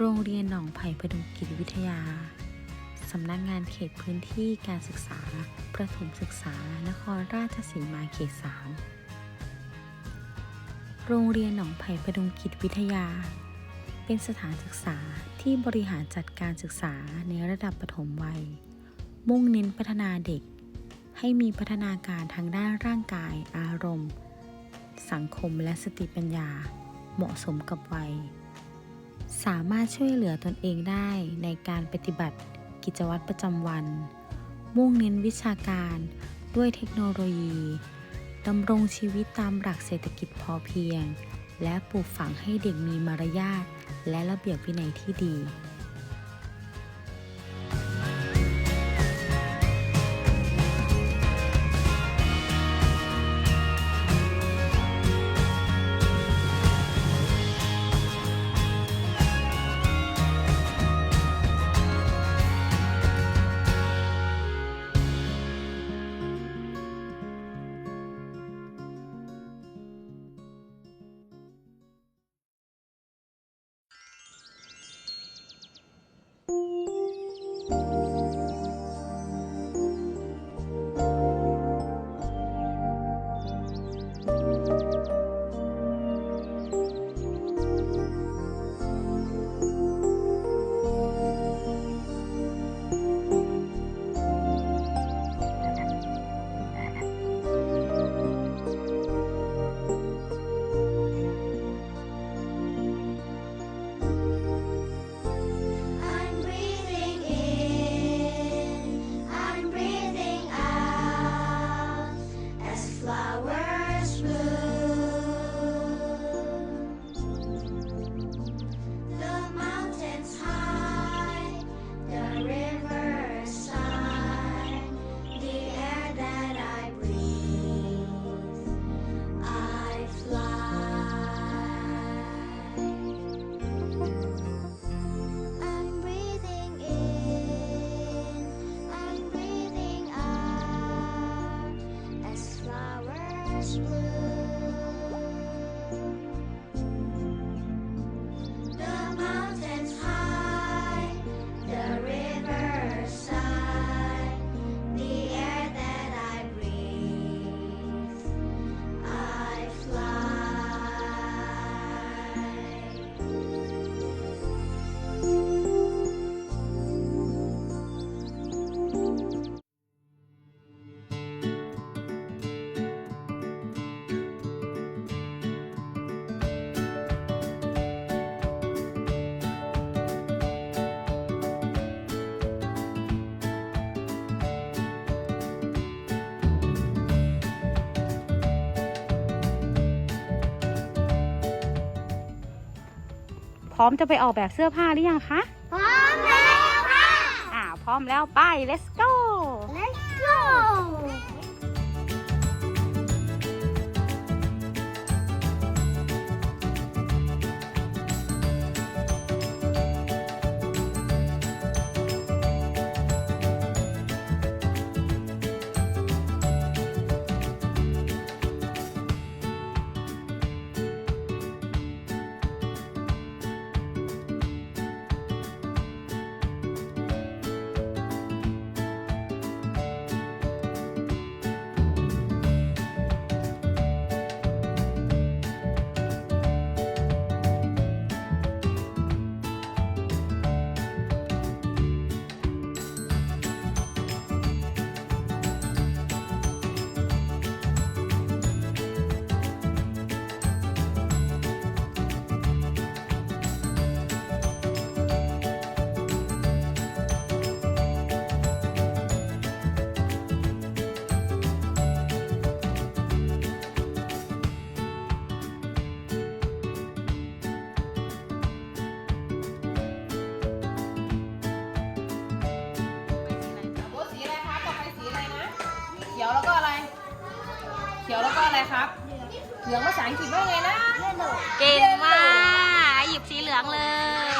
โรงเรียนหนองไผ่พดุงกิจวิทยา สำนักงานเขตพื้นที่การศึกษา ประถมศึกษานครราชสีมาเขต 3 โรงเรียนหนองไผ่พดุงกิจวิทยา เป็นสถานศึกษาที่บริหารจัดการศึกษาในระดับประถมวัย มุ่งเน้นพัฒนาเด็ก ให้มีพัฒนาการทางด้านร่างกาย อารมณ์ สังคมและสติปัญญา เหมาะสมกับวัย สามารถช่วยเหลือตนเองได้ในการปฏิบัติกิจวัตรประจำวัน มุ่งเน้นวิชาการด้วยเทคโนโลยีดำรงชีวิตตามหลักเศรษฐกิจพอเพียง และปลูกฝังให้เด็กมีมารยาทและระเบียบวินัยที่ดี พร้อมจะไปออกแบบเสื้อผ้าหรือยังคะ พร้อมแล้วค่ะ อ่า พร้อมแล้วไป let's go เขียวแล้วก็อะไรครับ เหลืองภาษาอังกฤษว่าไงนะ เก่งมาก หยิบสีเหลืองเลย